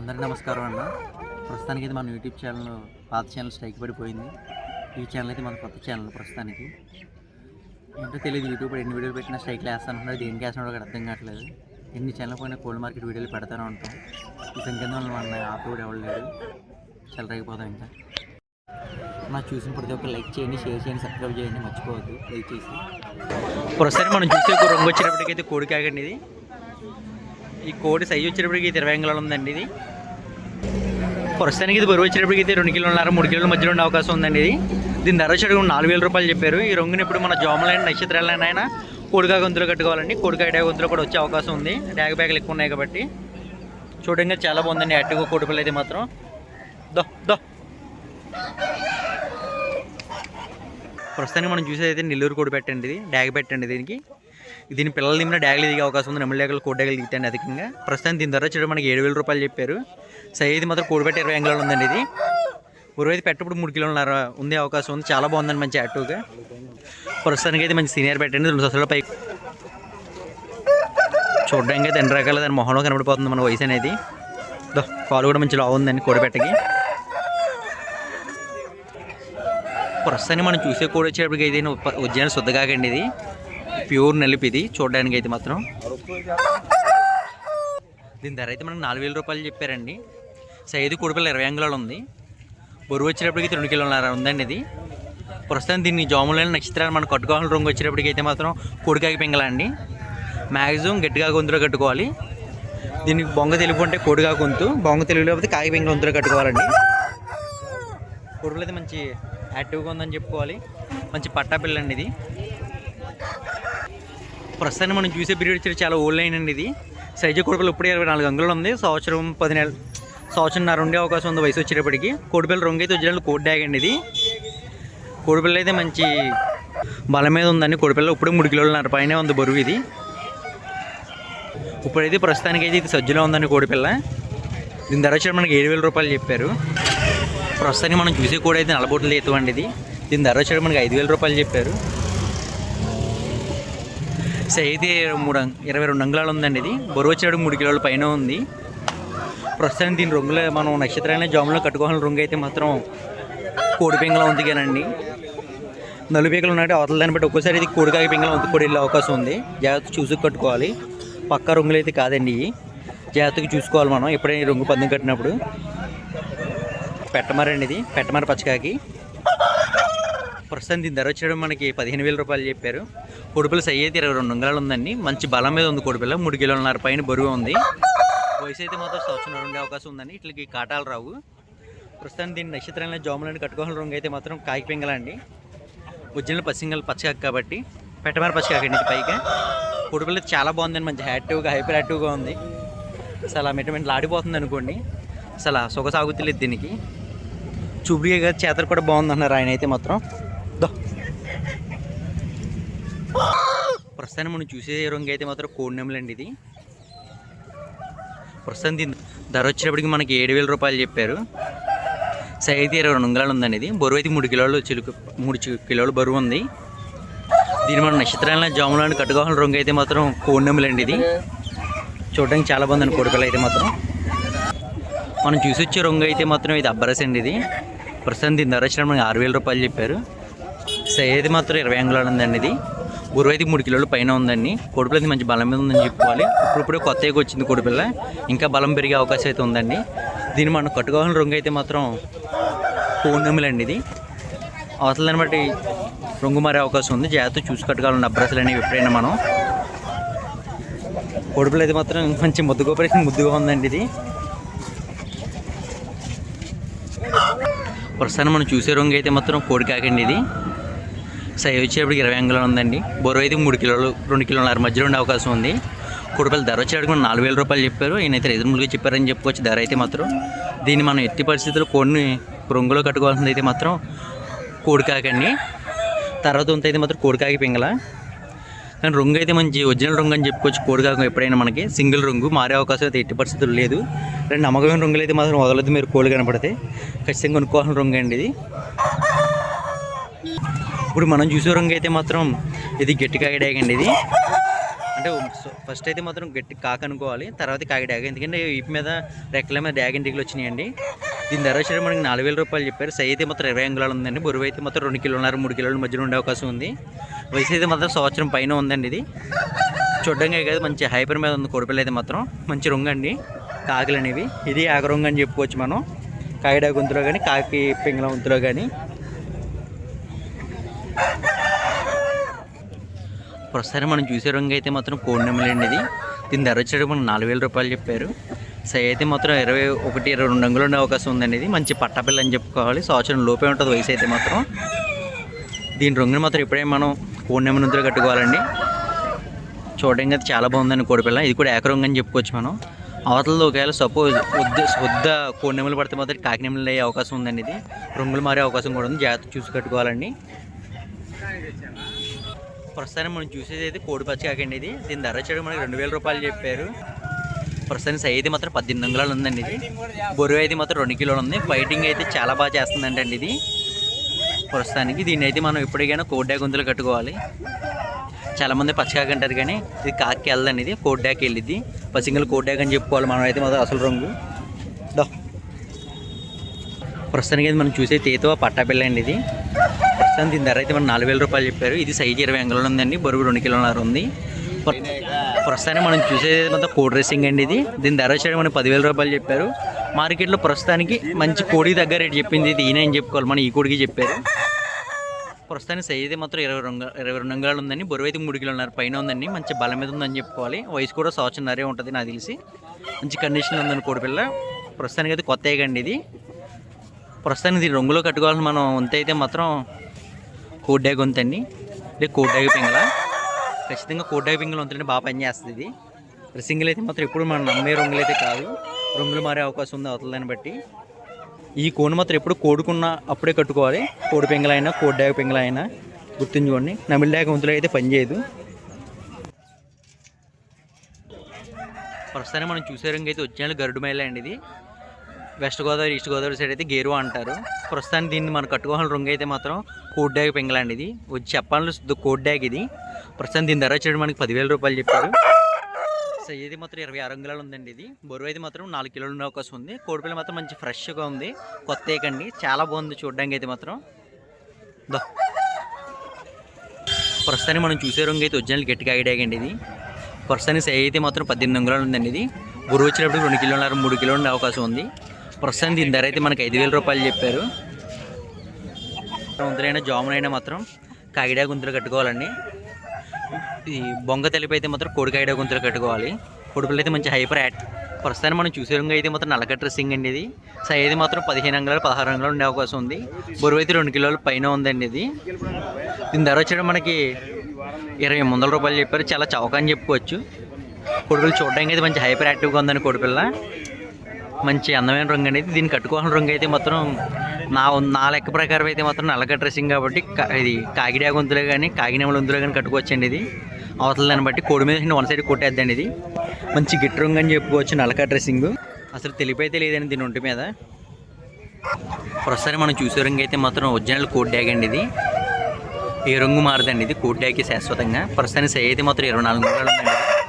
అందరికీ నమస్కారం అన్న ప్రస్తుతానికి అయితే మన యూట్యూబ్ ఛానల్ పాత ఛానల్ స్ట్రైక్ పడిపోయింది. ఈ ఛానల్ అయితే మన కొత్త ఛానల్ ప్రస్తుతానికి. ఏంటో తెలియదు యూట్యూబ్ ఎన్ని వీడియోలు పెట్టినా స్ట్రైక్లు వేస్తాను దేనికి చేస్తున్నాడు కూడా అర్థం కావట్లేదు. ఎన్ని ఛానల్ పోయినా కోల్డ్ మార్కెట్ వీడియోలు పెడతానే ఉంటాం. ఈ సంఖ్య మన ఆపు కూడా ఎవరు లేదు చెలరైపోతాం ఇంకా. నాకు చూసిన ప్రతి ఒక్క లైక్ చేయండి షేర్ చేయండి సబ్స్క్రైబ్ చేయండి మర్చిపోవద్దు. లైక్ చేసి ప్రస్తుతానికి మనం చూసే రంగు వచ్చేటప్పటికైతే కోడికాగండి ఇది. ఈ కోడి సైజు వచ్చేటప్పటికి అయితే ఇరవై అంగుళాలు ఉందండి ఇది. ప్రస్తుతానికి ఇది బరువు వచ్చేటప్పటికి అయితే రెండు కిలోలున్నర మూడు కిలోల మధ్యలో ఉండే అవకాశం ఉందండి ఇది. దీని ధర వచ్చేటప్పుడు నాలుగు వేల రూపాయలు చెప్పారు. ఈ రంగుని ఇప్పుడు మన జోమలైన నక్షత్రాలైన ఆయన కోడికాయ గొంతులు కట్టుకోవాలండి. కోడికాయ డ్యాగ్ గొంతులు కూడా వచ్చే అవకాశం ఉంది. డ్యాగ్ బ్యాగులు ఎక్కువ ఉన్నాయి కాబట్టి. చూడంగా చాలా బాగుందండి. అట్టుగా కోడి పిల్ల అయితే మాత్రం. దో దో. ప్రస్తుతానికి మనం చూసేది అయితే నెల్లూరు కోడి పెట్టండి ఇది. డ్యాగ్ పెట్టండి దీనికి. దీని పిల్లలు దిగిన డ్యాగలు దిగే అవకాశం ఉంది. నెమ్మల డ్యాగలు కోడి డ్యాగలు దిగుతాయండి అధికంగా. ప్రస్తుతం దీని ధర వచ్చేటప్పుడు మనకి ఏడు వేల రూపాయలు చెప్పారు. సైది మాత్రం కోడి పెట్టి ఇరవై అంగుళాలు ఉందండి ఇది. ఉరువు అయితే పెట్టప్పుడు మూడు కిలోలున్నర ఉండే అవకాశం ఉంది. చాలా బాగుందండి మంచి యాక్టివ్గా ప్రస్తుతానికి అయితే మంచి సీనియర్ పెట్టండి. రెండు సంవత్సరాల పై చూడడానికి అయితే ఎన్ని రకాల దాని మొహంలో కనబడిపోతుంది మన వయసు అనేది. కాలు కూడా మంచి లావు ఉందండి కోడి పెట్టకి. మనం చూసే కోడి వచ్చేటప్పటికి అయితే ఉద్యాన శుద్ధ కాకండి ఇది. ప్యూర్ నలిపి ఇది చూడడానికి అయితే మాత్రం. దీని ధర అయితే మనకు నాలుగు వేల రూపాయలు చెప్పారండి. సైజు కోడిపిల్ల ఇరవై అంగుళాలు ఉంది. బరువు వచ్చేటప్పటికి రెండు కిలోన్నర ఉందండి ఇది. ప్రస్తుతం దీన్ని జాములైన నక్షత్రాలు మనం కట్టుకోవాలని రంగు వచ్చేటప్పటికి అయితే మాత్రం కోడికాయ పింగళ అండి. మ్యాక్సిమం గట్టిగా గొంతులో కట్టుకోవాలి. దీనికి బొంగ తెలుపు అంటే కోడిగా గొంతు బొంగ తెలుగు లేకపోతే కాయ పింగళ గొంతులో కట్టుకోవాలండి. కొడుకులు అయితే మంచి యాక్టివ్గా ఉందని చెప్పుకోవాలి. మంచి పట్టా పిల్ల అండి ఇది. ప్రస్తుతాన్ని మనం చూసే పీరియడ్ వచ్చి చాలా ఓల్డ్ లైన్ అండి ఇది. సైజు కొడుకులు ఇప్పుడే ఇరవై నాలుగు అంగులు ఉంది. సంవత్సరం పది నెలలు సంవత్సరంన్నర ఉండే అవకాశం ఉంది వయసు వచ్చేటప్పటికి. కోడిపిల్ల రొంగైతే అయితే వచ్చిన కోడి డ్యాగ్ అండి ఇది. కోడిపిల్ల అయితే మంచి బలం మీద ఉందండి. కోడిపిల్ల ఇప్పుడు మూడు కిలోలన్నర పైన ఉంది బరువు ఇది. ఇప్పుడైతే ప్రస్తుతానికి అయితే ఇది సజ్జలో ఉందండి కోడిపిల్ల. దీని ధర వచ్చి మనకి ఏడు వేల రూపాయలు చెప్పారు. ప్రస్తుతానికి మనం చూసే కోడి అయితే నలబొట్లు ఎత్తువండి ఇది. దీని ధర వచ్చి మనకి ఐదు వేల రూపాయలు చెప్పారు. అయితే మూడు అంగ్- ఇరవై రెండు అంగుళాలు ఉందండి ఇది. బరువు వచ్చేటప్పుడు మూడు కిలోల పైన ఉంది. ప్రస్తుతానికి దీని రంగులో మనం నక్షత్రాన్ని జాములో కట్టుకోవాలని రంగు అయితే మాత్రం కోడి పింగళం ఉందిగానండి నలుపీకలు ఉన్నాయి అవతల దాన్ని బట్టి ఒక్కోసారి ఇది కోడికాయ పింగళం ఉంది కూడా వెళ్ళే అవకాశం ఉంది. జాగ్రత్త చూసుకు కట్టుకోవాలి. పక్క రంగులు అయితే కాదండి జాగ్రత్తగా చూసుకోవాలి మనం. ఎప్పుడైనా రంగు పందెం కట్టినప్పుడు. పెట్టమరండి ఇది. పెట్టమర పచ్చకాకి. ప్రస్తుతం దీని ధర వచ్చేయడం మనకి పదిహేను వేల రూపాయలు చెప్పారు. కొడుపుల సై అయితే ఇరవై రెండు వందలు ఉందండి. మంచి బలం మీద ఉంది కొడుపుల. మూడు కిలోలన్నర పైన బరువు ఉంది. వయసు అయితే మాత్రం సంవత్సరం ఉండే అవకాశం ఉందండి. ఇట్లకి కాటాలు రావు. ప్రస్తుతం దీని నక్షత్రాలను జోములని కట్టుకోవాలని రంగు అయితే మాత్రం కాకి పింగలండి ఉజ్జనలు పసింగలు పచ్చకాకు కాబట్టి పెట్టమర పచ్చకాకి అండి పైగా. కొడుపుల చాలా బాగుందండి. మంచి యాక్టివ్గా హైపర్ యాక్టివ్గా ఉంది. అసలు ఆ మెటమెంట్ ఆడిపోతుంది అనుకోండి. అసలు ఆ సొగ సాగుతులేదు దీనికి. చూపుడిగా చేతలు కూడా బాగుందన్నారు ఆయన అయితే మాత్రం. ప్రస్తుతానికి మనం చూసే రంగు అయితే మాత్రం కోడినెమ్మలండి ఇది. ప్రస్తుతం దీని ధర వచ్చేటప్పటికి మనకి ఏడు వేల రూపాయలు చెప్పారు. సైజ్ అయితే ఇరవై రెండు అంగుళాలు ఉందండి ఇది. బరువు అయితే మూడు కిలోలు చిలుకు మూడు కిలోలు బరువు ఉంది. దీని మన నక్షత్రాలను జాములను కట్టుకోవాలని రంగు అయితే మాత్రం కోడినెమ్మలండి ఇది. చూడడానికి చాలా బాగుందండి కోడిపిల్ల అయితే మాత్రం. మనం చూసి వచ్చే రంగు అయితే మాత్రం ఇది అబ్బరస్ అండి ఇది. ప్రస్తుతం దీని ధర వచ్చిన మనకి ఆరు వేల రూపాయలు చెప్పారు. సైజ్ మాత్రం ఇరవై అంగుళాలు ఉందండి ఇది. బరువు అయితే మూడు కిలోలు పైన ఉందండి. కోడిపిల్ల అయితే మంచి బలం మీద ఉందని చెప్పుకోవాలి. ఇప్పుడు కొత్తగా వచ్చింది కోడిపిల్ల ఇంకా బలం పెరిగే అవకాశం అయితే ఉందండి. దీన్ని మనం కట్టుకోవాలని రంగు అయితే మాత్రం కోడినెమ్మలండి ఇది. అవసరం బట్టి రంగు మారే అవకాశం ఉంది. జాగ్రత్త చూసి కట్టుకోవాలండి అబ్రసలు అనేవి ఎప్పుడైనా మనం. కోడిపిల్ల అయితే మాత్రం మంచి ముద్దుగా పరిస్థితి ముద్దుగా ఉందండి ఇది. ప్రస్తుతాన్ని మనం చూసే రంగు అయితే మాత్రం కోడి కాకండి ఇది. సైజ్ వచ్చేటప్పుడు ఇరవై అంగుళాలు ఉందండి. బరువు అయితే మూడు కిలోలు రెండు కిలోల మధ్యలో ఉండే అవకాశం ఉంది. కోడిపిల్ల ధర వచ్చేటప్పుడు నాలుగు వేల రూపాయలు చెప్పారు. ఈయనైతే రీజనబుల్గా చెప్పారని చెప్పుకోవచ్చు ధర అయితే మాత్రం. దీన్ని మనం ఎట్టి పరిస్థితుల్లో కోడిని రొంగులో కట్టుకోవాల్సింది అయితే మాత్రం కోడికాకండి. తర్వాత ఉంత అయితే మాత్రం కోడికాకి పింగల కానీ రంగు అయితే మంచి ఒరిజినల్ రంగు అని చెప్పుకోవచ్చు. కోడికాకు ఎప్పుడైనా మనకి సింగిల్ రంగు మారే అవకాశం అయితే ఎట్టి పరిస్థితులు లేదు. రెండు నమ్మకమైన రంగులు అయితే మాత్రం వదలదు మీరు కోడి కనపడితే. ఖచ్చితంగా కొనుక్కోవాల్సిన రంగు అండి ఇది. ఇప్పుడు మనం చూసే రంగు అయితే మాత్రం ఇది గట్టి గట్టిగా అండి ఇది. అంటే ఫస్ట్ అయితే మాత్రం గట్టి కాక అనుకోవాలి తర్వాత కాకి ఎందుకంటే ఇప్ మీద రెక్కల మీద డ్యాగ్ ఇంటికి వచ్చినాయండి. దీని ధర వచ్చి మనకి నాలుగు వేల రూపాయలు చెప్పారు. సై అయితే మాత్రం ఇరవై అంగుళాలు ఉందండి. బరువు అయితే మాత్రం రెండు కిలోన్నర మూడు కిలోల మధ్యలో ఉండే అవకాశం ఉంది. వయసు అయితే మాత్రం సంవత్సరం పైన ఉందండి ఇది. చూడడానికి కాదు మంచి హైపర్ మీద ఉంది కొడుపిల్ల అయితే మాత్రం. మంచి రొంగు అండి. కాకులు అనేవి. ఇది ఆగరొంగ అని చెప్పుకోవచ్చు మనం. కాకిడా గొంతులో కానీ కాకి పింగళ గొంతులో కానీ ప్రస్తుతానికి మనం చూసే రంగు అయితే మాత్రం కోడినెమ్మలండి ఇది. దీని ధర వచ్చేటప్పుడు మనకు నాలుగు వేల రూపాయలు చెప్పారు. సై అయితే మాత్రం ఇరవై ఒకటి ఇరవై రెండు రంగులు ఉండే అవకాశం ఉందండి ఇది. మంచి పట్టపిల్ల అని చెప్పుకోవాలి. సంవత్సరం లోపే ఉంటుంది వయసు అయితే మాత్రం. దీని రంగును మాత్రం ఇప్పుడే మనం కోడి కట్టుకోవాలండి. చూడడానికి అయితే చాలా బాగుందండి కోడిపిల్ల ఇది కూడా ఏకరంగు అని చెప్పుకోవచ్చు మనం. అవతలలో ఒకవేళ సపోజ్ వద్ద వద్ద కోడి నెమ్మలు పడితే మాత్రం కాకినెమ్మలు అయ్యే అవకాశం ఉందండి ఇది. రంగులు మారే అవకాశం కూడా ఉంది. జాగ్రత్త చూసి కట్టుకోవాలండి. ప్రస్తుతానికి మనం చూసేది అయితే కోడి పచ్చికాకండి ఇది. దీని ధర వచ్చేది మనకి రెండు వేల రూపాయలు చెప్పారు. ప్రస్తుతానికి సై అయితే మాత్రం పద్దెనిమిది వందలు ఉందండి ఇది. బొరువు అయితే మాత్రం రెండు కిలోలు ఉంది. ఫైటింగ్ అయితే చాలా బాగా చేస్తుందండి అండి ఇది. ప్రస్తుతానికి దీన్ని అయితే మనం ఎప్పటికైనా కోడ్డా గుంతులు కట్టుకోవాలి. చాలామంది పచ్చికాకి అంటారు కానీ ఇది కాకి వెళ్ళదండి ఇది. కోడ్డాకి వెళ్ళిద్ది. పసింగల్ కోడ్డాకి అని చెప్పుకోవాలి మనం అయితే మాత్రం అసలు రంగు. ప్రస్తుతానికి అయితే మనం చూసే తేతో పట్టాపిల్ల అండి ఇది. ప్రస్తుతం దీని ధర అయితే మనం నాలుగు వేల రూపాయలు చెప్పారు. ఇది సైజు ఇరవై అంగుళాలు ఉందండి. బరువు రెండు కిలోన్నర ఉంది. ప్రస్తుతానికి మనం చూసేది మొత్తం కోడ్ రేసింగ్ అండి ఇది. దీని ధర వచ్చేది మనం పదివేల రూపాయలు చెప్పారు. మార్కెట్లో ప్రస్తుతానికి మంచి కోడి దగ్గర రేటు చెప్పింది. ఇది ఈయన అని చెప్పుకోవాలి. మనం ఈ కోడికి చెప్పారు. ప్రస్తుతానికి సైజ్ అయితే మాత్రం ఇరవై రెండు ఇరవై రెండు అంగాలు ఉందండి. బరువు అయితే మూడు కిలోన్నర పైన ఉందండి. మంచి బలం మీద ఉందని చెప్పుకోవాలి. వయసు కూడా సంవత్సరంన్నరే ఉంటుంది నాకు తెలిసి. మంచి కండిషన్ ఉందండి కోడిపిల్ల. ప్రస్తుతానికి అయితే కొత్త ఏగండి ఇది. ప్రస్తుతానికి దీని రంగులో కట్టుకోవాలని మనం వంత అయితే మాత్రం కోడ్డాగి వంతండి అంటే కోడ్డాగి పింగళ ఖచ్చితంగా కోడ్డాగి పింగళ వంతండి బాగా పనిచేస్తుంది ఇది. సింగిల్ అయితే మాత్రం ఎప్పుడు మనం నమ్మే రంగులు అయితే కాదు. రంగులు మారే అవకాశం ఉంది అవతల బట్టి. ఈ కోన్ మాత్రం ఎప్పుడు కోడుకున్న అప్పుడే కట్టుకోవాలి. కోడి పింగళ అయినా కోడ్డాగి పింగళ అయినా గుర్తుంచుకోండి. నమిలిడాక వంతులు అయితే పనిచేయదు ప్రస్తుతానికి మనం చూసే రంగు అయితే వచ్చిన గరుడు మైల అండి ఇది. West Godavari east Godavari side అయితే గేరువా అంటారు. ప్రస్తుతానికి దీన్ని మనం కట్టుకోవాలని రంగు అయితే మాత్రం కోడ్ డ్యాగ్ పింగళండి ఇది. వచ్చి చెప్పాలని కోడ్ డ్యాగ్ ఇది. ప్రస్తుతం దీని ధర వచ్చేది మనకి పదివేల రూపాయలు చెప్పారు. సో ఇది మాత్రం ఇరవై ఆరు అంగుళాలు ఉందండి ఇది. బరువు అయితే మాత్రం నాలుగు కిలోలు ఉండే అవకాశం ఉంది. కోడిపిల్ల మాత్రం మంచి ఫ్రెష్గా ఉంది. కొత్త ఏకండి చాలా బాగుంది చూడడానికి అయితే మాత్రం. దో. ప్రస్తుతానికి మనం చూసే రంగు అయితే ఒరిజినల్ గట్టిగా ఐడియాగండి ఇది. ప్రస్తుతానికి సై అయితే మాత్రం పద్దెనిమిది అంగుళాలు ఉందండి ఇది. బరువు వచ్చినప్పుడు రెండు కిలోన్నర మూడు కిలోలు ఉండే అవకాశం ఉంది. ప్రస్తుతానికి దీని ధర అయితే మనకి ఐదు వేల రూపాయలు చెప్పారు. గుంతులైనా జామునైనా మాత్రం కాగిడా గుంతులు కట్టుకోవాలండి. ఈ బొంగ తెలిపి అయితే మాత్రం కోడికాయడ గుంతులు కట్టుకోవాలి. కొడుకులు అయితే మంచి హైపర్ యాడ్ ప్రస్తుతానికి మనం చూసే రంగు అయితే మాత్రం నల్లక డ్రెస్సింగ్ అండి ఇది. సైజ్ అయితే మాత్రం పదిహేను అంగుళాలు పదహారు అంగుళాలు ఉండే అవకాశం ఉంది. బరువు అయితే రెండు కిలోలు పైన ఉందండి ఇది. దీని ధర వచ్చేటప్పుడు మనకి ఇరవై ఎనిమిది వందల రూపాయలు చెప్పారు. చాలా చౌక అని చెప్పుకోవచ్చు. కొడుకులు చూడడానికి అయితే మంచి హైపర్ యాక్టివ్గా ఉందండి కొడుపిల్ల మంచి అందమైన రంగు అనేది దీన్ని కట్టుకోవాల్సిన రంగు అయితే మాత్రం నా నా లెక్క ప్రకారం అయితే మాత్రం నల్లక డ్రెస్సింగ్ కాబట్టి కా- ఇది కాకిడా గొంతులో కానీ కాకినేమల గొంతులో కానీ కట్టుకోవచ్చండి ఇది. అవతల దాన్ని బట్టి కోడి మీద వన్ సైడ్ కొట్టేద్దండి ఇది. మంచి గిట్ రంగు అని చెప్పుకోవచ్చు నలక డ్రెస్సింగ్. అసలు తెలిపైతే లేదండి దీని ఒంటి మీద. ప్రస్తుతానికి మనం చూసే రంగు అయితే మాత్రం ఒరిజినల్ కోడ్ డ్యాగ్ అండి ఇది. ఏ రంగు మారదండి ఇది కోడ్ డ్యాగ్కి శాశ్వతంగా. ప్రస్తుతానికి సై అయితే మాత్రం ఇరవై నాలుగు అంగుళాలు ఉందండి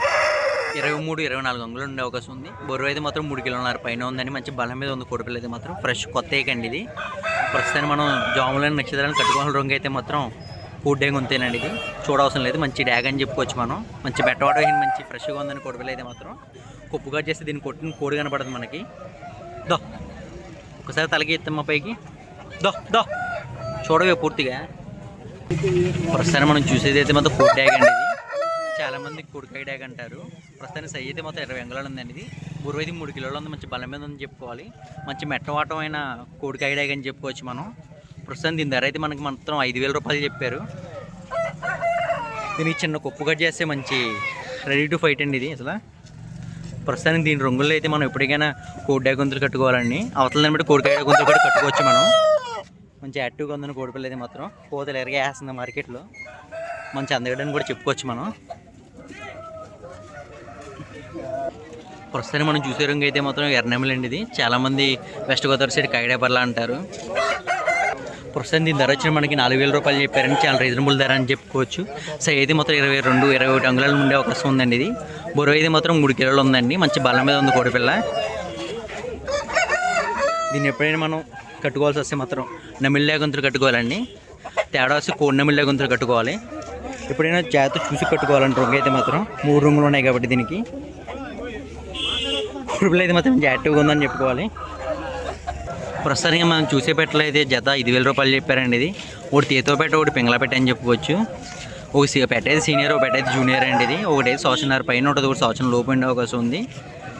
ఇరవై మూడు ఇరవై నాలుగు వందలు ఉండే అవకాశం ఉంది. బొరువు అయితే మాత్రం మూడు కిలోన్నర పైన ఉందని మంచి బలం మీద ఉంది. కోడిపిల్ల అయితే మాత్రం ఫ్రెష్ కొత్త ఏకండి ఇది. ప్రస్తుతానికి మనం జాములని నక్షత్రాలను కట్టుకోవాలి రంగు అయితే మాత్రం ఫుడ్ డ్యాగ్ ఉంతేనండి ఇది. చూడవసరం లేదు. మంచి డ్యాగ్ అని చెప్పుకోవచ్చు మనం. మంచి బెట్టవాడ మంచి ఫ్రెష్గా ఉందని కోడిపిల్ల అయితే మాత్రం. కొప్పుగా చేస్తే దీన్ని కొట్టిన కోడి కనపడదు మనకి. దో. ఒకసారి తలకి మా పైకి. దో దో. చూడవే పూర్తిగా. ప్రస్తుతానికి మనం చూసేది అయితే మాత్రం ఫుడ్ డ్యాగ్ అండి ఇది. చాలా మంది కోడికాయ డ్యాగ్ అంటారు. ప్రస్తుతానికి సై అయితే మొత్తం ఇరవై అంగుళాలు ఉందండి ఇది. గురువైతే మూడు కిలోలు ఉంది. మంచి బలం మీద ఉందని చెప్పుకోవాలి. మంచి మెట్టవాటం అయిన కోడికాయ డ్యాగ్ అని చెప్పుకోవచ్చు మనం. ప్రస్తుతం దీని ధర అయితే మనకి మాత్రం ఐదు వేల రూపాయలు చెప్పారు. దీనికి చిన్న కుప్పు కట్ చేస్తే మంచి రెడీ టు ఫైట్ అండి ఇది అసలు. ప్రస్తుతానికి దీని రంగుల్లో అయితే మనం ఎప్పటికైనా కోడికాయ గొంతులు కట్టుకోవాలండి. అవతల దాన్ని బట్టి కోడికాయ గొంతులు కూడా కట్టుకోవచ్చు మనం. మంచి యాక్టివ్గా ఉందని కోడిపిల్ల అయితే మాత్రం కోతలు ఎరగా వేస్తుంది మార్కెట్లో మంచి అందగడని కూడా చెప్పుకోవచ్చు మనం. ప్రస్తుతానికి మనం చూసే రంగు అయితే మాత్రం ఎర్రనెమ్మలండి ఇది. చాలామంది వెస్ట్ గోదావరి సైడ్ కైడాపర్లా అంటారు. ప్రస్తుతం దీని ధర వచ్చిన మనకి నాలుగు వేల రూపాయలు చెప్పారని చాలా రీజనబుల్ ధర అని చెప్పుకోవచ్చు. సో ఇది మొత్తం ఇరవై రెండు ఇరవై ఒకటి అంగుళాలు ఉండే అవకాశం ఉందండి ఇది. బొరవ ఇది మాత్రం మూడు కిలోలు ఉందండి. మంచి బలం మీద ఉంది కోడిపిల్ల. దీన్ని ఎప్పుడైనా మనం కట్టుకోవాల్సి వస్తే మాత్రం నమిళ్ళే గొంతులు కట్టుకోవాలండి. తేడా వస్తే కోడి నమిళ్ళే గొంతులు కట్టుకోవాలి. ఎప్పుడైనా జాగ్రత్త చూసి కట్టుకోవాలంటే రొంగ అయితే మాత్రం మూడు రంగులు ఉన్నాయి కాబట్టి దీనికి. కురుపులు అయితే మాత్రం యాక్టివ్గా ఉందని చెప్పుకోవాలి. ప్రస్తుతానికి మనం చూసే పెట్టలు అయితే జత ఐదు వేల రూపాయలు చెప్పారండి ఇది. ఒకటి తీతో పెట్ట ఒకటి పింగళ పెట్ట అని చెప్పుకోవచ్చు. ఒక సి- పెట్ట అయితే సీనియర్ ఒక పెట్ట అయితే జూనియర్ అండి ఇది. ఒకటి అయితే పైన ఉంటుంది ఒకటి సంవత్సరం లోపు ఉండే అవకాశం ఉంది.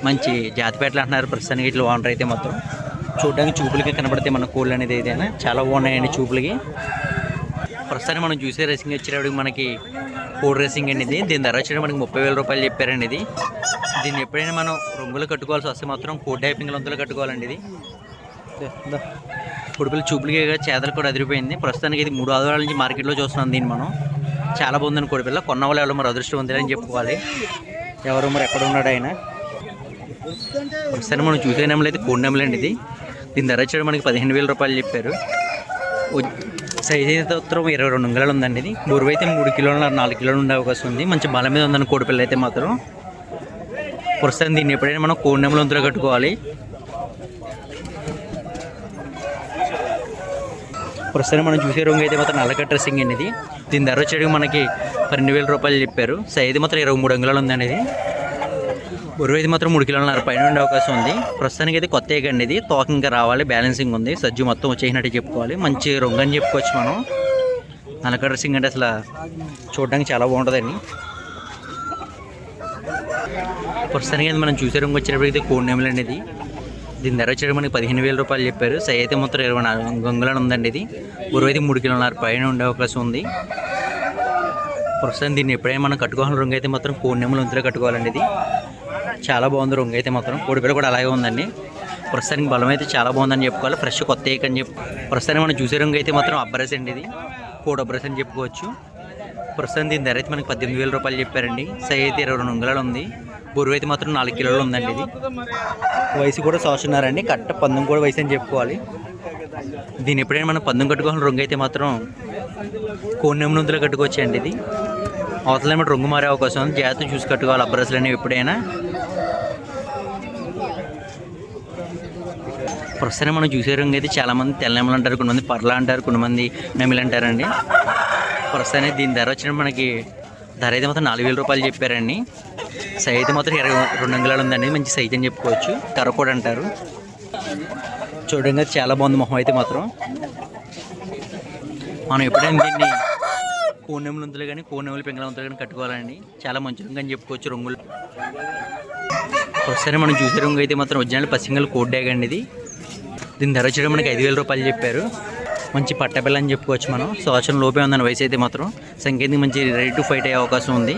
మంచి జాతి పెట్టలు అంటున్నారు ప్రస్తుతానికి ఇట్లా ఓనర్ అయితే మొత్తం చూడడానికి చూపులకి కనబడితే మన కోళ్ళు అనేది ఏదైనా చాలా బాగున్నాయండి చూపులకి. ప్రస్తుతానికి మనం చూసే రేసింగ్ వచ్చేటప్పటికి మనకి కోడ్ రేసింగ్ అండి ఇది దీని ధర వచ్చేటప్పుడు మనకి ముప్పై వేల రూపాయలు చెప్పారండి ఇది. దీన్ని ఎప్పుడైనా మనం రంగులు కట్టుకోవాల్సి వస్తే మాత్రం కోడ్ టైపింగ్ వంతులు కట్టుకోవాలండి ఇది. పొడుపులు చూపులకి చేతలు కూడా అదిరిపోయింది. ప్రస్తుతానికి ఇది మూడు ఆదివారాల నుంచి మార్కెట్లో చూస్తున్నాం దీన్ని మనం. చాలా బాగుందని కోడిపిల్ల కొన్న వాళ్ళు ఎవరో మరి అదృష్టవంతులని చెప్పుకోవాలి. ఎవరో మరి ఎక్కడ ఉన్నాడు ఆయన? ప్రస్తుతానికి మనం చూసే నెమలు అయితే కోడి నెమలు అండి ఇది. దీని ధర వచ్చేది మనకి పదిహేను వేల రూపాయలు చెప్పారు. సైజ్ అయితే ఉత్తరం ఇరవై రెండు అంగుళాలు ఉందండి ఇది. బురువు అయితే మూడు కిలోలు నాలుగు కిలోలు ఉండే అవకాశం ఉంది. మంచి బలం మీద ఉందని కోడిపిల్ల అయితే మాత్రం ప్రస్తుతం దీన్ని ఎప్పుడైనా మనం కోడి నెంబర్ వంతులో కట్టుకోవాలి. ప్రస్తుతం మనం చూసే రంగు అయితే మాత్రం నల్లక డ్రెస్సింగ్ అనేది దీని ధర వచ్చేటికి మనకి పన్నెండు వేల రూపాయలు చెప్పారు. సైజ్ మాత్రం ఇరవై మూడు అంగుళాలు ఉందండి ఇది. బరువు అయితే మాత్రం మూడు కిలోలన్నర పైన ఉండే అవకాశం ఉంది. ప్రస్తుతానికి అయితే కొత్త ఏగ ఇది. తోక ఇంకా రావాలి బ్యాలెన్సింగ్ ఉంది. సజ్జు మొత్తం వచ్చేసినట్టు చెప్పుకోవాలి. మంచి రంగు అని చెప్పుకోవచ్చు మనం. నల్లక డ్రెస్సింగ్ అంటే అసలు చూడడానికి చాలా బాగుంటుందండి. ప్రస్తుతానికి అయితే మనం చూసే రంగు వచ్చేటప్పటికి కోడి నెమలు అనేది దీని ధర వచ్చేటప్పుడు మనకి పదిహేను వేల రూపాయలు చెప్పారు. సై అయితే మొత్తం ఇరవై నాలుగు గంగులను ఉందండి ఇది. బరువు అయితే మూడు కిలోలన్నర పైన ఉండే అవకాశం ఉంది. ప్రస్తుతం దీన్ని ఎప్పుడైనా మనం కట్టుకోవాలని రంగు అయితే మాత్రం కోడి నెమలు కట్టుకోవాలండి ఇది. చాలా బాగుంది రంగు అయితే మాత్రం. కోడిపిల్ల కూడా అలాగే ఉందండి. ప్రస్తుతానికి బలం అయితే చాలా బాగుందని చెప్పుకోవాలి. ఫ్రెష్ కొత్త ఏక్ అని చెప్పి ప్రస్తుతానికి మనం చూసే రంగు అయితే మాత్రం అబ్బరస్ అండి ఇది. కోడి అబ్బరస్ అని చెప్పుకోవచ్చు. ప్రస్తుతం దీని ధర అయితే మనకి పద్దెనిమిది వేల రూపాయలు చెప్పారండి. సై అయితే ఇరవై రెండు అంగుళాలు ఉంది. బొరువు అయితే మాత్రం నాలుగు కిలోలు ఉందండి ఇది. వయసు కూడా సంవత్సరండి కట్ట పందెం కూడా వయసు అని చెప్పుకోవాలి. దీని ఎప్పుడైనా మనం పందెం కట్టుకోవాలని రంగు అయితే మాత్రం కోడి నుందులో కట్టుకోవచ్చండి ఇది. అవతల ఏమిటి రంగు మారే అవకాశం ఉంది. జాగ్రత్త చూసి కట్టుకోవాలి అబ్బరసులు అనేవి ఎప్పుడైనా. ప్రస్తుతం మనం చూసే రంగు అయితే చాలామంది తెల్లనెమలు అంటారు కొంతమంది పర్ల అంటారు కొంతమంది నెమిలి అంటారండి. ప్రస్తుతానికి దీని ధర వచ్చిన మనకి ధర అయితే మాత్రం నాలుగు వేల రూపాయలు చెప్పారండి. సైజ్ అయితే మాత్రం ఇరవై రెండు అంగుళాలు ఉందండి మంచి సైజ్ అని చెప్పుకోవచ్చు. కర్ర కూడా అంటారు. చూడంగా చాలా బాగుంది మొహం అయితే మాత్రం. మనం ఎప్పుడైనా దీన్ని కోనెములు ఉంతులు కానీ కోనెములు పింగళ ఉంతులు కానీ కట్టుకోవాలండి. చాలా మంచి రంగు అని చెప్పుకోవచ్చు రంగులు. ఒకసారి మనం చూసే రంగు అయితే మాత్రం ఒరిజినల్ పసింగల్ కోడ్డాగండి ఇది. దీని ధర వచ్చేటప్పుడు మనకి ఐదు వేల రూపాయలు చెప్పారు. మంచి పట్టబిల్ల అని చెప్పుకోవచ్చు మనం. సంవత్సరం లోపే ఉందని వయసు అయితే మాత్రం సంకేతికి మంచి రెడీ టు ఫైట్ అయ్యే అవకాశం ఉంది.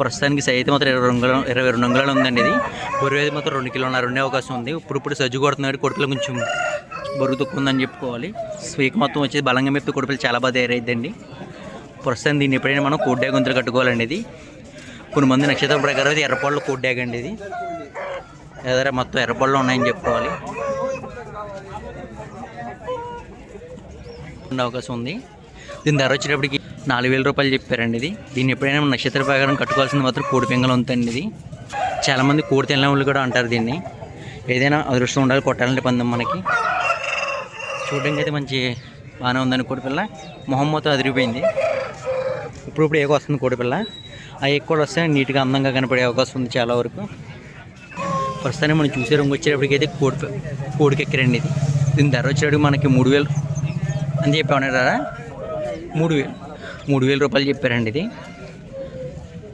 ప్రస్తుతానికి సై అయితే మాత్రం ఇరవై రెండు ఇరవై రెండు అంగుళాలు ఉందండి ఇది. బరువు అయితే మాత్రం రెండు కిలోన్నర ఉండే అవకాశం ఉంది. ఇప్పుడు ఇప్పుడు సజ్జు కొడుతున్నాడు కొడుకులు కొంచెం బరువు తక్కువ ఉందని చెప్పుకోవాలి. స్వీక్ మొత్తం వచ్చేసి బలంగా మెప్పి కొడుకులు చాలా బాగా తయారైద్దండి. ప్రస్తుతం దీన్ని ఎప్పుడైనా మనం కోడ్ డ్యాగ్ గుంతలు కట్టుకోవాలండి ఇది. కొన్ని మంది నక్షత్రం ప్రకారం అయితే ఎర్రపాళ్ళు కోడ్ అండి ఇది. ఎదర మొత్తం ఎర్రపాళ్ళు ఉన్నాయని చెప్పుకోవాలి. ఉండే అవకాశం ఉంది. దీని ధర వచ్చేటప్పటికి నాలుగు వేల రూపాయలు చెప్పారండి ఇది. దీన్ని ఎప్పుడైనా నక్షత్ర ప్రకారం కట్టుకోవాల్సింది మాత్రం కోడి పింగళం ఉందండి ఇది. చాలామంది కోడి తిన్న వాళ్ళు కూడా అంటారు దీన్ని. ఏదైనా అదృష్టం ఉండాలి కొట్టాలంటే పందెం మనకి. చూడడానికి అయితే మంచి బాగానే ఉందని కోడిపిల్ల మొహం మొత్తం అదిరిపోయింది. ఇప్పుడు ఇప్పుడు వస్తుంది కోడిపిల్ల ఆ ఎక్కువ కూడా వస్తే నీట్గా అందంగా కనపడే అవకాశం ఉంది చాలా వరకు. ప్రస్తుతానికి మనం చూసే రంగు వచ్చేటప్పటికైతే కోడి కోడికి ఎక్కరండి ఇది. దీని ధర వచ్చేటప్పుడు మనకి మూడు వేలు అని చెప్పి ఉన్నారా మూడు వేలు. మూడు వేల రూపాయలు చెప్పారండి ఇది.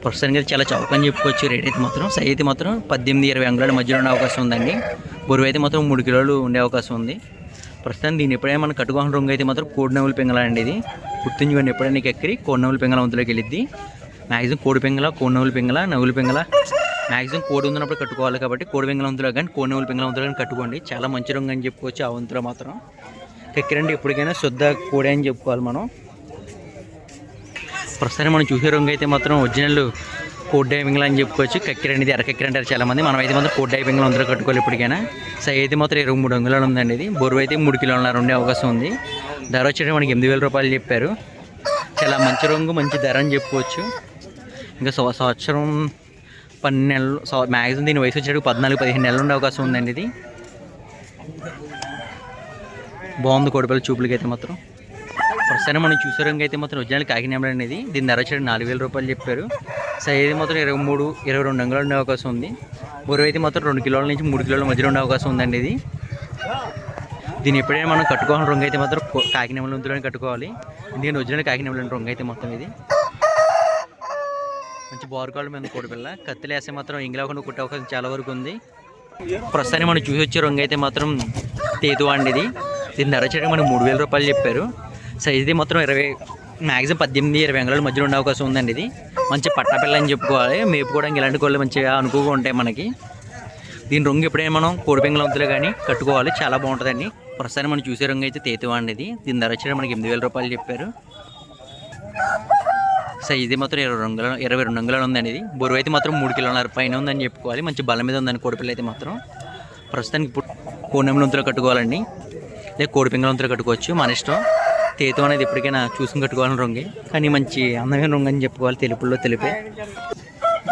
ప్రస్తుతానికి అయితే చాలా చౌక అని చెప్పుకోవచ్చు. రేట్ అయితే మాత్రం సై అయితే మాత్రం పద్దెనిమిది ఇరవై అంగుళాల మధ్యలో ఉండే అవకాశం ఉందండి. బరువు అయితే మాత్రం మూడు కిలోలు ఉండే అవకాశం ఉంది. ప్రస్తుతం దీన్ని ఎప్పుడైనా మనం కట్టుకోని రంగు అయితే మాత్రం కోడి నవ్వులు పింగళండి ఇది. గుర్తుంచుకోండి ఎప్పుడైనా నీకు ఎక్కరి కోడి నవ్వులు పింగళ వంతులోకి వెళ్ళిద్ది. మ్యాక్సిమం కోడి పింగళ కోడి నవ్వులు పింగళ నవ్వులు పింగళ. మ్యాక్సిమం కోడి ఉన్నప్పుడు కట్టుకోవాలి కాబట్టి కోడి పింగళ వంతులో కానీ కోడి నవ్వులు పింగళ వంతులో కానీ కట్టుకోండి. చాలా మంచి రంగు అని చెప్పుకోవచ్చు ఆ వంతులో మాత్రం. ఎక్కరండి. ఎప్పటికైనా శుద్ధ కోడి అని చెప్పుకోవాలి మనం. ప్రస్తుతానికి మనం చూసే రంగు అయితే మాత్రం ఒరిజినల్ కోడ్ డైవింగ్లో అని చెప్పుకోవచ్చు. కక్కిరండి అనేది ఎరకక్కిర అంటారు చాలా మంది మనం అయితే మాత్రం కోడ్ డైవింగ్లో అందరూ కట్టుకోవాలి ఇప్పటికైనా సై అయితే మాత్రం ఇరవై మూడు అంగుళాలు ఉందండి ఇది. బొరువు అయితే మూడు కిలోలున్నర ఉండే అవకాశం ఉంది. ధర వచ్చేసి మనకి ఎనిమిది వేల రూపాయలు చెప్పారు. చాలా మంచి రంగు మంచి ధర అని చెప్పుకోవచ్చు. ఇంకా సంవ- సంవత్సరం పన్నెండు నెలలు మ్యాక్సిమం దీని వయసు వచ్చేటప్పుడు పద్నాలుగు పదిహేను నెలలు ఉండే అవకాశం ఉందండి ఇది. బాగుంది కోడిపల్లి చూపులకి అయితే మాత్రం ప్రస్తుతానికి మనం చూసే రంగు అయితే మాత్రం ఒరిజినల్ కాకినాడ అనేది దీని ధర వచ్చేది నాలుగు వేల రూపాయలు చెప్పారు. సైజ్ మాత్రం ఇరవై మూడు ఇరవై రెండు అంగులు ఉండే అవకాశం ఉంది. బరువు అయితే మాత్రం రెండు కిలోల నుంచి మూడు కిలోల మధ్యలో ఉండే అవకాశం ఉందండి ఇది. దీన్ని ఎప్పుడైనా మనం కట్టుకోవాలి రంగు అయితే మాత్రం కాకినాడ ఉంచులోనే కట్టుకోవాలి. ఎందుకంటే ఒరిజినల్ కాకినాడ రంగు అయితే మొత్తం ఇది. మంచి బోర్కాళ్ళు మీద కోడిపిల్ల. కత్తిలు వేస్తే మాత్రం ఇంగ్లాకుండా కుట్టే అవకాశం చాలా వరకు ఉంది. ప్రస్తుతానికి మనం చూసి వచ్చే రంగు అయితే మాత్రం తేతు అండి ఇది. దీని ధర వచ్చేటప్పుడు మనకు మూడు వేల రూపాయలు చెప్పారు. సైజుది మొత్తం ఇరవై మ్యాక్సిమం పద్దెనిమిది ఇరవై అంగుళాల మధ్యలో ఉండే అవకాశం ఉందండి ఇది. మంచి పట్టపిల్ల అని చెప్పుకోవాలి. మేపుకోవడానికి ఇలాంటి కోళ్ళు మంచిగా అనుకుగా ఉంటాయి మనకి. దీని రంగు ఎప్పుడైనా మనం కోడిపెంగల వంతులు కానీ కట్టుకోవాలి. చాలా బాగుంటుందండి. ప్రస్తుతానికి మనం చూసే రంగు అయితే తేతువా అండి ఇది దీని ధర వచ్చేటప్పుడు మనకి ఎనిమిది వేల రూపాయలు చెప్పారు. సో ఇది మాత్రం ఇరవై రెండు ఇరవై రెండు అంగుళాలు ఉందండి ఇది. బరువు అయితే మాత్రం మూడు కిలోన్నర పైన ఉందని చెప్పుకోవాలి. మంచి బలం మీద ఉందండి కోడిపిల్ల అయితే మాత్రం. ప్రస్తుతానికి ఇప్పుడు కోనెమ్మల వంతులు కట్టుకోవాలండి. లేదా కోడి పింగళ వంతులు కట్టుకోవచ్చు మన ఇష్టం. తేతు అనేది ఎప్పటికైనా చూసుకుని కట్టుకోవాలని రంగే. కానీ మంచి అందమైన రంగు అని చెప్పుకోవాలి తెలుపుల్లో తెలిపే.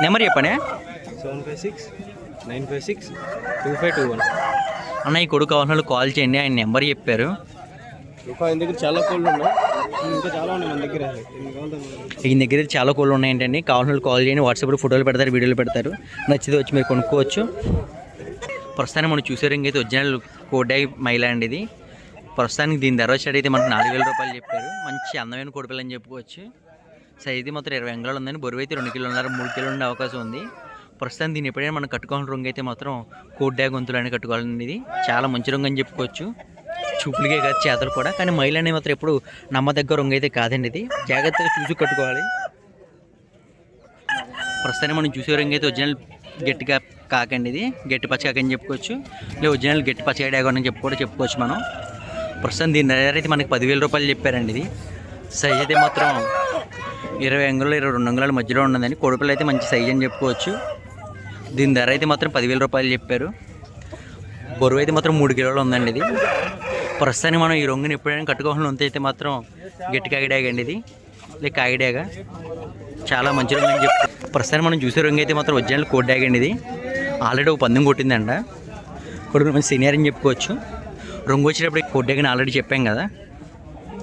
నెంబర్ చెప్పనే? Seven five six nine five six two five two one. అన్న ఈ కొడుకు కావాలని వాళ్ళు కాల్ చేయండి ఆయన నెంబర్ చెప్పారు. ఆయన దగ్గర చాలా కోళ్ళు ఉన్నాయి. ఇంకా చాలా ఉన్నాయి మన దగ్గర. ఈయన దగ్గర చాలా కోళ్ళు ఉన్నాయంటండి. కావాలని వాళ్ళు కాల్ చేయండి వాట్సాప్లో ఫోటోలు పెడతారు వీడియోలు పెడతారు. నచ్చితే వచ్చి మీరు కొనుక్కోవచ్చు. ప్రస్తుతానికి మనం చూసే రింగ్ అయితే ఒరిజినల్ కోడై మైలా అండి ఇది. ప్రస్తుతానికి దీని ధర వచ్చేది అయితే మనకు నాలుగు వేల రూపాయలు చెప్పారు. మంచి అందమైన కోడిపిల్ల అని చెప్పుకోవచ్చు. సైజు మొత్తం ఇరవై అంగుళాలు ఉందని బరువు అయితే రెండు కిలోన్నర మూడు కిలోలు ఉండే అవకాశం ఉంది. ప్రస్తుతం దీన్ని ఎప్పుడైనా మనం కట్టుకోవాలని రంగు అయితే మాత్రం కోడ్ డ్యాగ్ గొంతులు కట్టుకోవాలని ఇది చాలా మంచి రంగు అని చెప్పుకోవచ్చు. చూపులకే కాదు చేతలు కూడా. కానీ మైలు అనేది మాత్రం ఎప్పుడు నమ్మదగ్గ రంగు అయితే కాదండి ఇది. జాగ్రత్తగా చూసి కట్టుకోవాలి. ప్రస్తుతానికి మనం చూసే రంగు అయితే ఒరిజినల్ గట్టిగా కాకండి ఇది. గట్టి పచ్చ కాకని చెప్పుకోవచ్చు. లేదా ఒరిజినల్ గట్టి పచ్చ డ్యాగన్ అని చెప్పి కూడా చెప్పుకోవచ్చు మనం. ప్రస్తుతం దీని ధర అయితే మనకి పదివేల రూపాయలు చెప్పారండి ఇది. సైజ్ అయితే మాత్రం ఇరవై అంగుళాలు ఇరవై రెండు అంగుళాల మధ్యలో ఉన్నదండి. కొడుకులు అయితే మంచి సైజ్ అని చెప్పుకోవచ్చు. దీని ధర అయితే మాత్రం పదివేల రూపాయలు చెప్పారు. బరువు అయితే మాత్రం మూడు కిలోలు ఉందండి ఇది. ప్రస్తుతానికి మనం ఈ రొంగుని ఎప్పుడైనా కట్టుకోవాలని ఉంటే అయితే మాత్రం గట్టి కాగిడాగ అండి ఇది. లేక కాగిడాగా. చాలా మంచి రంగు అని చెప్పి ప్రస్తుతానికి మనం చూసే రంగు అయితే మాత్రం ఒరిజినల్ కోడ్ డ్యాగ్ అండి ఇది. ఆల్రెడీ ఒక పందెం కొట్టిందండి కొడుకు మంచి సీనియర్ అని చెప్పుకోవచ్చు. రంగు వచ్చేటప్పుడు కోడ్ డ్యాగ్ అని ఆల్రెడీ చెప్పాం కదా.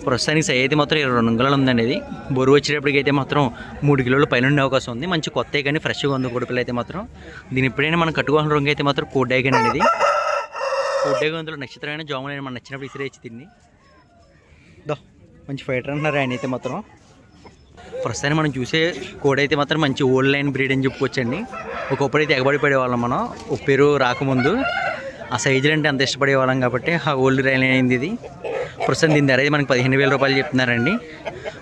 ప్రస్తుతానికి సై అయితే మాత్రం ఇరవై రెండు అంగుళాలు ఉందండి ఇది. బరువు వచ్చేటప్పటికి అయితే మాత్రం మూడు కిలోలు పైన ఉండే అవకాశం ఉంది. మంచి కొత్త కానీ ఫ్రెష్గా ఉంది కోడిపిల్ల అయితే మాత్రం. దీని ఎప్పుడైనా మనం కట్టుకోవాల్సిన రంగు అయితే మాత్రం కోడ్ డ్యాగ్ అండి ఇది. కోడ్ డ్యాగ్ అందులో నక్షత్రమైన జాములైన మనం నచ్చినప్పుడు ఇసిరేచ్చి తిని దో మంచి ఫైటర్ అంటున్నారు ఆయన అయితే మాత్రం. ప్రస్తుతానికి మనం చూసే కోడ్ అయితే మాత్రం మంచి ఓల్డ్ లైన్ బ్రీడ్ అని చెప్పుకోవచ్చండి. ఒకప్పుడు అయితే ఎగబడి పడేవాళ్ళం మనం. ఉప్పేరు పేరు రాకముందు. ఆ సైజులు అంటే అంత ఇష్టపడేవాళ్ళం కాబట్టి ఆ ఓల్డ్ రైల్ అయింది ఇది. ప్రస్తుతం దీని ధర అయితే మనకి పదిహేను వేల రూపాయలు చెప్తున్నారండి.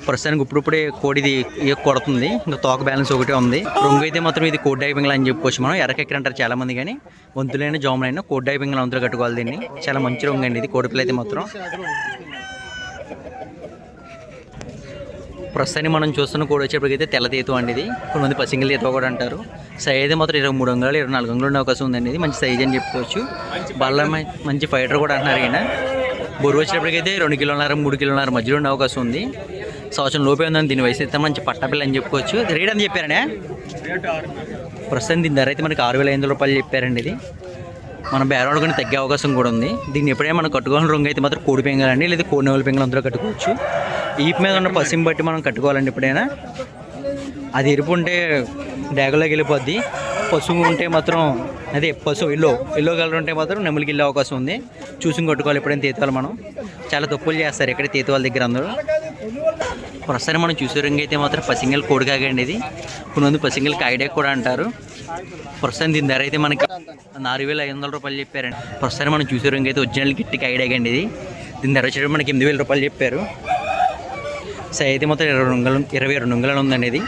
ప్రస్తుతానికి ఇప్పుడిప్పుడే కోడిది కొడుతుంది. ఇంకా తోక బ్యాలెన్స్ ఒకటే ఉంది. రొంగు అయితే మాత్రం ఇది కోడ్ డైవింగ్ అని చెప్పుకోవచ్చు మనం. ఎరకెక్కర అంటారు చాలా మంది కానీ వంతులైన జాములైన కోడ్ డైపింగ్ వంతులు కట్టుకోవాలి దీన్ని. చాలా మంచి రొంగు అండి ఇది కోడిపిల్ల అయితే మాత్రం. ప్రస్తుతానికి మనం చూస్తున్న కోడి వచ్చేప్పటికైతే తెల్ల తీతు అండి ఇది కొంతమంది పసింగిల్ తీత కూడా అంటారు. సైజ్ మాత్రం ఇరవై మూడు అంగుళాలు ఇరవై నాలుగు అంగుళాలు ఉండే అవకాశం ఉందండి. ఇది మంచి సైజ్ అని చెప్పుకోవచ్చు. బల్ల మంచి ఫైటర్ కూడా అంటున్నారు ఈయన. బరువు వచ్చేటప్పటికైతే రెండు కిలోన్నర మూడు కిలోన్నర మధ్యలో ఉండే అవకాశం ఉంది. సంవత్సరం లోపే ఉందని దీని వయసు అయితే మంచి పట్టపిల్ల అని చెప్పుకోవచ్చు. రేట్ అని చెప్పారనే? ప్రస్తుతం దీని ధర అయితే మనకి ఆరు వేల ఐదు రూపాయలు చెప్పారండి ఇది. మన బేరవాడు కానీ తగ్గే అవకాశం కూడా ఉంది. దీన్ని ఎప్పుడైనా మనం కట్టుకోవాలని రంగు అయితే మాత్రం కోడి పెంగాలండి లేదా కోడి నెవల పెంగలు అందరూ కట్టుకోవచ్చు. ఈపు మీద ఉన్న పసిం బట్టి మనం కట్టుకోవాలండి ఎప్పుడైనా. అది ఎరుపు ఉంటే డ్యాగులోకి వెళ్ళిపోద్ది. పశువు ఉంటే మాత్రం అదే పశువు ఎల్లో ఎల్లో కలర్ ఉంటే మాత్రం నెమలికి వెళ్ళే అవకాశం ఉంది. చూసి కొట్టుకోవాలి ఎప్పుడైనా తీతవాలి మనం. చాలా తప్పులు చేస్తారు ఎక్కడ తీతవాళ్ళ దగ్గర అందరూ. ప్రస్తుతం మనం చూసే రంగు అయితే మాత్రం పసింగల్ కోడి కాగండి ఇది. కొంతమంది పసింగల్ కాయడే కూడా అంటారు. ప్రస్తుతం దీని ధర అయితే మనకి నాలుగు వేల ఐదు వందల రూపాయలు చెప్పారండి. ప్రస్తుతం మనం చూసే రంగు అయితే ఒరిజినల్ గిట్టి కాయడేగండి ఇది. దీని ధర వచ్చేటప్పుడు మనకి ఎనిమిది వేల రూపాయలు చెప్పారు. సై అయితే మొత్తం ఇరవై రెండు ఇరవై రెండు అంగుళాలు ఉందండి ఇది.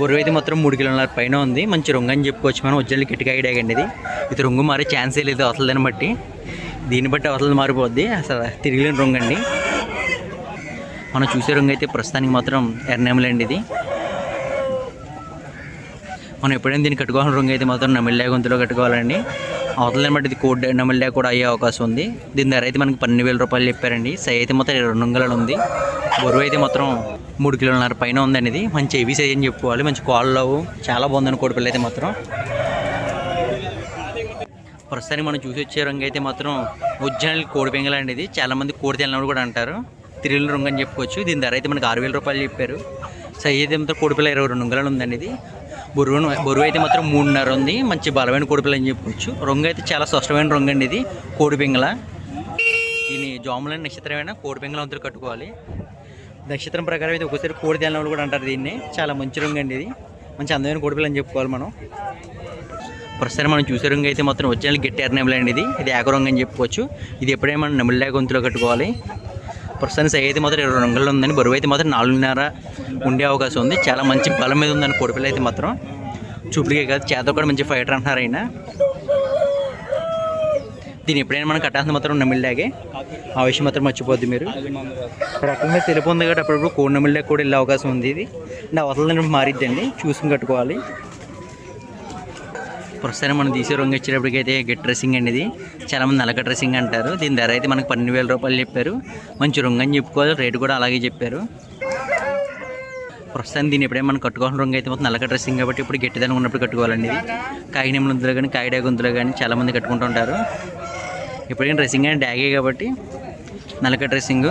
బొరువు అయితే మొత్తం మూడు కిలోమీటర్ పైన ఉంది. మంచి రంగు అని చెప్పుకోవచ్చు మనం. ఒరిజినల్ గిట్టిగా ఐడియాగండి ఇది. ఇది రంగు మారే ఛాన్సే లేదు అవతలని బట్టి. దీన్ని బట్టి అవతల మారిపోద్ది. అసలు తిరిగిలేని రంగు అండి. మనం చూసే రంగు అయితే ప్రస్తుతానికి మాత్రం ఎర్రనేమలండి ఇది. మనం ఎప్పుడైనా దీన్ని కట్టుకోవాలని రంగు అయితే మాత్రం నమిళ్ళ గొంతులో కట్టుకోవాలండి. అవతలని బట్టి ఇది కోడ్ నమిళ్ళే కూడా అయ్యే అవకాశం ఉంది. దీని ధర అయితే మనకి పన్నెండు వేల రూపాయలు చెప్పారండి. సై అయితే మొత్తం రెండు అంగుళాలు ఉంది. బరువు అయితే మాత్రం మూడు కిలోలన్నర పైన ఉందండి ఇది మంచి హెవీ సైజ్ అని చెప్పుకోవాలి. మంచి కాళ్ళు చాలా బాగుందండి కోడిపిల్ల అయితే మాత్రం. ప్రస్తుతానికి మనం చూసి వచ్చే రంగు అయితే మాత్రం ఒరిజినల్ కోడి పెంగల అండి ఇది. చాలా మంది కోడి తెల్లనప్పుడు కూడా అంటారు. తిరిగిల రంగు అని చెప్పుకోవచ్చు. దీని ధర అయితే మనకి ఆరు వేల రూపాయలు చెప్పారు. సై అయితే మాత్రం కోడిపిల్ల ఇరవై రెండు వందలు ఉందండి ఇది బరువు బరువు అయితే మాత్రం మూడున్నర ఉంది. మంచి బలమైన కోడిపిల్ల అని చెప్పుకోవచ్చు రంగు అయితే చాలా స్పష్టమైన రంగు అండి ఇది. కోడి పెంగల దీని జాములని నక్షత్రమైన కోడి పెంగల అందరూ కట్టుకోవాలి. నక్షత్రం ప్రకారం అయితే ఒకసారి కోడి తెల్లనప్పుడు కూడా అంటారు దీన్ని. చాలా మంచి రంగు అండి ఇది. మంచి అందమైన కోడిపిల్ల అని చెప్పుకోవాలి మనం. ప్రస్తుతం మనం చూసే రంగు అయితే మొత్తం ఒరిజినల్ గట్టి ఎర్నెబుల్ ఇది ఇది ఏక రంగు అని చెప్పుకోవచ్చు. ఇది ఎప్పుడైనా మనం నెమిళ్ళ గొంతులో కట్టుకోవాలి. ప్రస్తుతానికి అయితే మాత్రం ఇరవై రంగుల్లో ఉందని బరువు అయితే మాత్రం నాలుగున్నర ఉండే అవకాశం ఉంది. చాలా మంచి బలం మీద ఉందని కోడిపిల్ల అయితే మాత్రం. చూపుడికే కాదు చేత కూడా మంచి ఫైటర్ అంటున్నారు ఆయన. దీన్ని ఎప్పుడైనా మనం కట్టాల్సిన మాత్రం నమిళ్ళాగే ఆ విషయం మాత్రం మర్చిపోద్ది మీరు. రకంగా తెలుపు ఉంది కాబట్టి అప్పుడప్పుడు కోడి నమిళ్ళకి కూడా వెళ్ళే అవకాశం ఉంది ఇది. అంటే అవతల మారిద్దండి చూసుకుని కట్టుకోవాలి. ప్రస్తుతం మనం తీసే రంగు వచ్చేటప్పటికైతే గెట్ డ్రెస్సింగ్ అండి ఇది చాలా మంది నలక డ్రెస్సింగ్ అంటారు. దీని ధర అయితే మనకు పన్నెండు వేల రూపాయలు చెప్పారు. మంచి రంగు అని చెప్పుకోవాలి. రేటు కూడా అలాగే చెప్పారు. ప్రస్తుతానికి దీన్ని ఎప్పుడైనా మనం కట్టుకోవాల్సిన రంగు అయితే మొత్తం నలక డ్రెస్సింగ్ కాబట్టి ఇప్పుడు గట్టిదనం ఉన్నప్పుడు కట్టుకోవాలండి ఇది. కాగినెం కానీ కాగిడా గుంతులో కానీ చాలా మంది కట్టుకుంటూ ఉంటారు. ఎప్పుడైనా డ్రెస్సింగ్ అని డ్యాగే కాబట్టి నలక డ్రెస్సింగ్.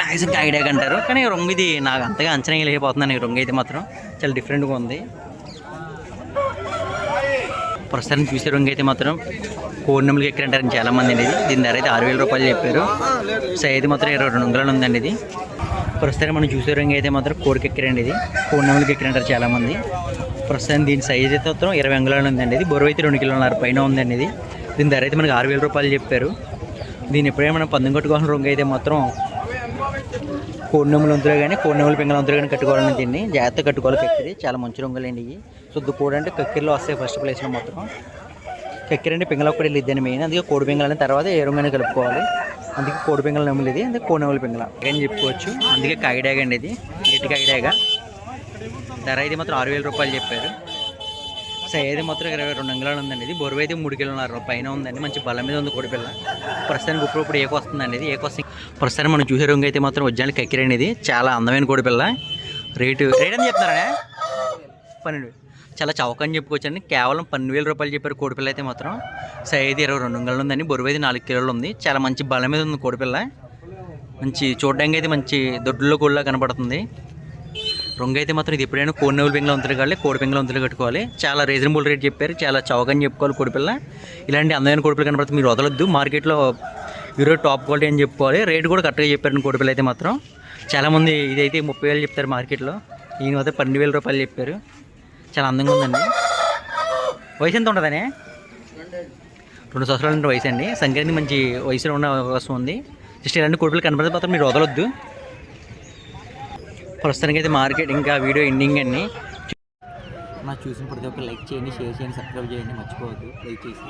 మ్యాక్సిమం కాగిడాగ్ అంటారు. కానీ రంగు ఇది నాకు అంతగా అంచనా లేకపోతున్నాను ఈ రంగు అయితే మాత్రం చాలా డిఫరెంట్గా ఉంది. ప్రస్తుతానికి చూసే రంగు అయితే మాత్రం కోడినెమ్మలకి ఎక్కడంటారని చాలా మంది అండి ఇది దీని ధర అయితే ఆరు వేల రూపాయలు చెప్పారు. సైజ్ అయితే మాత్రం ఇరవై రెండు వందలు ఉందండి ఇది. ప్రస్తుతం మనం చూసే రంగు అయితే మాత్రం కోడికి ఎక్కరండి ఇది. కోడినెమ్మలకి ఎక్కడంటారు చాలామంది. ప్రస్తుతం దీని సైజ్ అయితే మాత్రం ఇరవై అంగుళాలు ఉందండి ఇది. బరువు అయితే రెండు కిలోన్నర పైన ఉందండి ఇది. దీని ధర అయితే మనకి ఆరు వేల రూపాయలు చెప్పారు. దీని ఎప్పుడైనా మనం పందెం కట్టుకోవాల్సిన రంగు అయితే మాత్రం కోడినెమ్మలు వంతులు కానీ కోడినెమ్మలు పింగళ వంతులు కానీ కట్టుకోవాలని దీన్ని. జాగ్రత్త కట్టుకోవాలి కక్కిరి. చాలా మంచి రంగులండి ఇవి. శుద్ధ కోడి అంటే కక్కిరిలో వస్తాయి ఫస్ట్ ప్లేస్లో మొత్తం కక్కిరి అంటే పింగళ కూడా వెళ్ళిద్దని మెయిన్ అందుకే కోడి పింగళని తర్వాత ఏ రంగుని కలుపుకోవాలి. అందుకే కోడి పింగళ నెమ్మలు ఇది. అందుకే కోడి నెమ్మల పింగళ అని చెప్పుకోవచ్చు. అందుకే కాగిడాగ అండి ఇది. గట్టి కాగిడాగా ధర ఇది మాత్రం ఆరు వేల రూపాయలు చెప్పారు. సైజ్ మాత్రం ఇరవై రెండు అంగుళాలు ఉందండి ఇది బొరువు అయితే మూడు కిలోన్నర పైన ఉందండి. మంచి బలం మీద ఉంది కోడి పిల్ల. ప్రస్తుతానికి ఇప్పుడు ఇప్పుడు ఏకు వస్తుందండి ఇది ఏకు వస్తుంది ప్రస్తుతానికి మనం చూసే రంగు అయితే మాత్రం ఒరిజినల్ కక్కిరనేది ఇది చాలా అందమైన కోడి పిల్ల. రేటు రేట్ అని చెప్తున్నారా పన్నెండు చాలా చౌక అని చెప్పుకోవచ్చండి. కేవలం పన్నెండు వేల రూపాయలు చెప్పారు కోడిపిల్ల అయితే మాత్రం. సైజ్ ఇరవై రెండు వందలు ఉందండి. బరువు అయితే నాలుగు కిలోలు ఉంది. చాలా మంచి బలం మీద ఉంది కోడిపిల్ల మంచి చూడడానికి అయితే మంచి దొడ్డులో కూడా కనబడుతుంది రొంగ అయితే మాత్రం ఇది ఎప్పుడైనా కోడి నెవులు పింగళ వంతులు కావాలి కోడి పింగళ వంతులు కట్టుకోవాలి. చాలా రీజనబుల్ రేట్ చెప్పారు. చాలా చౌక అని చెప్పుకోవాలి కోడిపిల్ల ఇలాంటి అందమైన కోడిపిల్ల కనపడుతుంది మీరు వదలొద్దు. మార్కెట్లో ఈరోజు టాప్ క్వాలిటీ అని చెప్పుకోవాలి. రేట్ కూడా కరెక్ట్గా చెప్పారు కోడిపిల్ల అయితే మాత్రం. చాలామంది ఇదైతే ముప్పై వేలు చెప్తారు మార్కెట్లో. ఈయన వద్ద పన్నెండు వేల రూపాయలు చెప్పారు. చాలా అందంగా ఉందండి. వయసు ఎంత ఉంటుందనే? రెండు సంవత్సరాల వయసు అండి సంక్రాంతి మంచి వయసులో ఉన్న అవకాశం ఉంది. జస్ట్ ఇలాంటి కోడిపిల్ల కనపడితే మాత్రం మీరు వదలొద్దు. ప్రస్తుతానికి అయితే మార్కెట్ ఇంకా వీడియో ఎండింగ్ అండి. నాకు చూసిన ప్రతి ఒక్క లైక్ చేయండి షేర్ చేయండి సబ్స్క్రైబ్ చేయండి మర్చిపోవద్దు. లైక్ చేసి